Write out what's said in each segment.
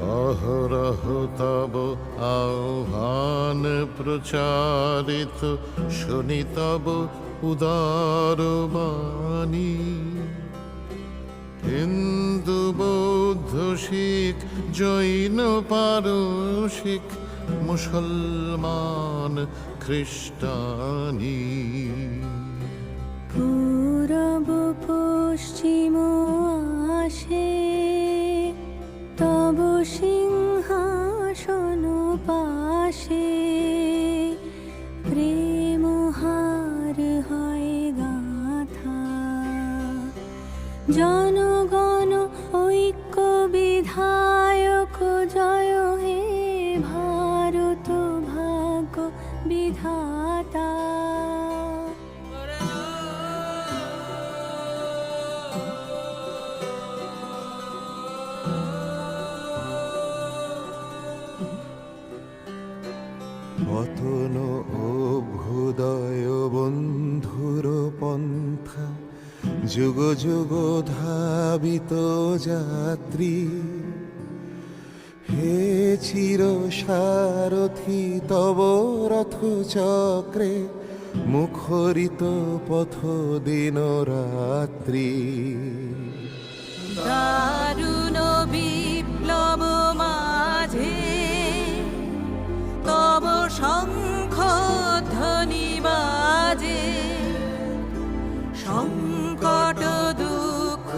অহরহ তব আহ্বান প্রচারিত, শুনি তব উদার বাণী হিন্দু, বৌদ্ধ, শিখ, জৈন, পারসিক, মুসলমান, খ্রিস্টানি। পূরব, পশ্চিম আসে সিংহাসন পাশে প্রেম হার হয় গাথা। জনগণ ঐক্য বিধায়ক জয় হে পতন অভ্যুদয় বন্ধুর পন্থা যুগ যুগ ধাবিত যাত্রী। হে চির সারথি তব রথ চক্রে মুখরিত পথ দিন রাত্রি দারুণ সংকট দুঃখ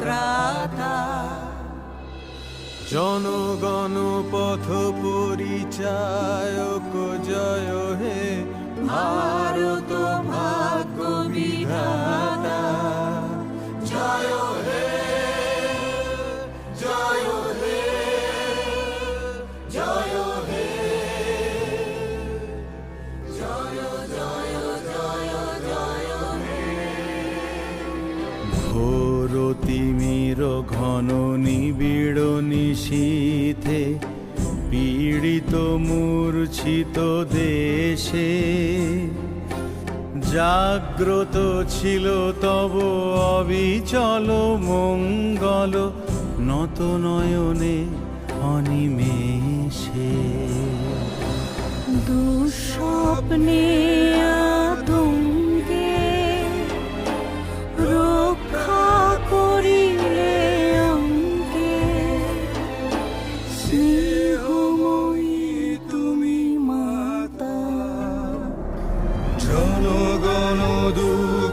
ত্রাতা। জনগণ পথ পরিচায়ক জয় হে ভারত। ঘোর তিমির ঘন নিবিড় নিশীথে, পীড়িত মূর্ছিত দেশে। জাগ্রত ছিল তব অবিচল মঙ্গল নত নয়নে অনিমেষে। দুঃস্বপ্নে i dulce.